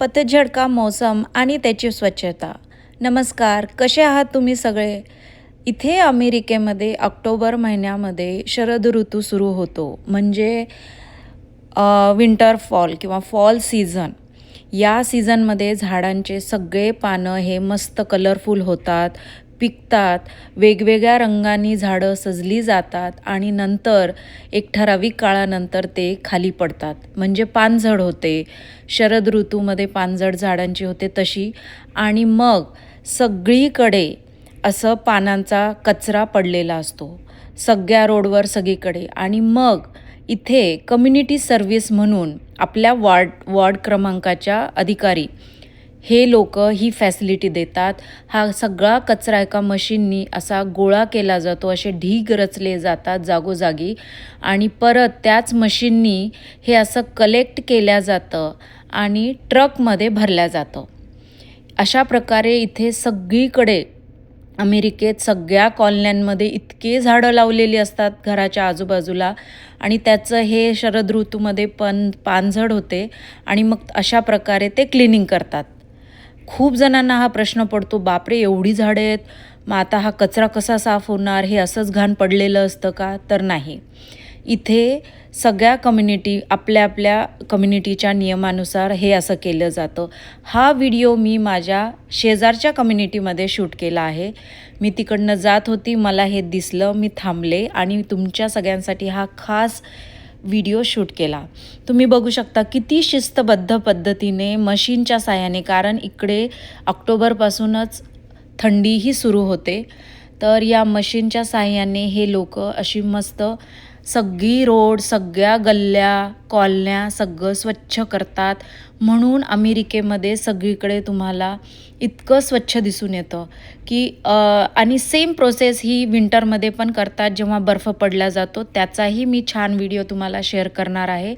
पतझड का मौसम आणि त्याची स्वच्छता. नमस्कार कसे आहात तुम्ही सगळे? इथे अमेरिकेमध्ये ऑक्टोबर महिन्यामध्ये शरद ऋतू सुरू होतो. म्हणजे विंटर फॉल किंवा फॉल सीझन या सीझनमध्ये झाडांचे सगळे पानं हे मस्त कलरफुल होतात. पिकतात वेगवेगळ्या रंगांनी झाडं सजली जातात आणि नंतर एक ठराविक काळानंतर ते खाली पडतात. म्हणजे पानझड होते. शरद ऋतूमध्ये पानझड झाडांची होते तशी. आणि मग सगळीकडे असं पानांचा कचरा पडलेला असतो. सगळ्या रोडवर सगळीकडे. आणि मग इथे कम्युनिटी सर्व्हिस म्हणून आपल्या वॉर्ड वॉर्ड क्रमांकाच्या अधिकारी हे लोक ही फॅसिलिटी देतात. हा सगळा कचरा एका मशीननी असा गोळा केला जातो असे ढीग रचले जातात जागोजागी. आणि परत त्याच मशीननी हे असं कलेक्ट केल्या जातं आणि ट्रकमध्ये भरल्या जातं. अशा प्रकारे इथे सगळीकडे अमेरिकेत सगळ्या कॉलन्यांमध्ये इतके झाडं लावलेली असतात घराच्या आजूबाजूला. आणि त्याचं हे शरद ऋतूमध्ये पण पानझड होते आणि मग अशा प्रकारे ते क्लिनिंग करतात. खूप जणांना हा प्रश्न पडतो बापरे एवढी झाडं आहेत मग आता हा कचरा कसा साफ होणार? हे असंच घाण पडलेलं असतं का? तर नाही. इथे सगळ्या कम्युनिटी आपल्या आपल्या कम्युनिटीच्या नियमानुसार हे असं केलं जातं. हा व्हिडिओ मी माझ्या शेजारच्या कम्युनिटीमध्ये शूट केला आहे. मी तिकडनं जात होती मला हे दिसलं मी थांबले आणि तुमच्या सगळ्यांसाठी हा खास व्हिडिओ शूट केला. तुम्ही बघू शकता किती शिस्तबद्ध पद्धतीने मशीनच्या साह्याने कारण इकडे ऑक्टोबरपासूनच थंडीही सुरू होते. तर या मशीनच्या साह्याने हे लोक अशी मस्त सगळी रोड सगळ्या गल्ल्या कॉलन्या सगळं स्वच्छ करतात. म्हणून अमेरिकेमध्ये सगळीकडे तुम्हाला इतकं स्वच्छ दिसून येतं की आणि सेम प्रोसेस ही विंटरमध्ये पण करतात. जेव्हा बर्फ पडला जातो त्याचाही मी छान व्हिडिओ तुम्हाला शेअर करणार आहे.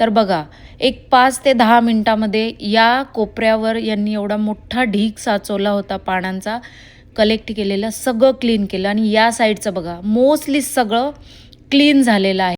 तर बघा एक पाच ते दहा मिनटामध्ये या कोपऱ्यावर यांनी एवढा मोठा ढीक साचवला होता पाण्याचा कलेक्ट केलेलं सगळं क्लीन केलं. आणि या साईडचं बघा मोस्टली सगळं क्लीन झालेलं आहे.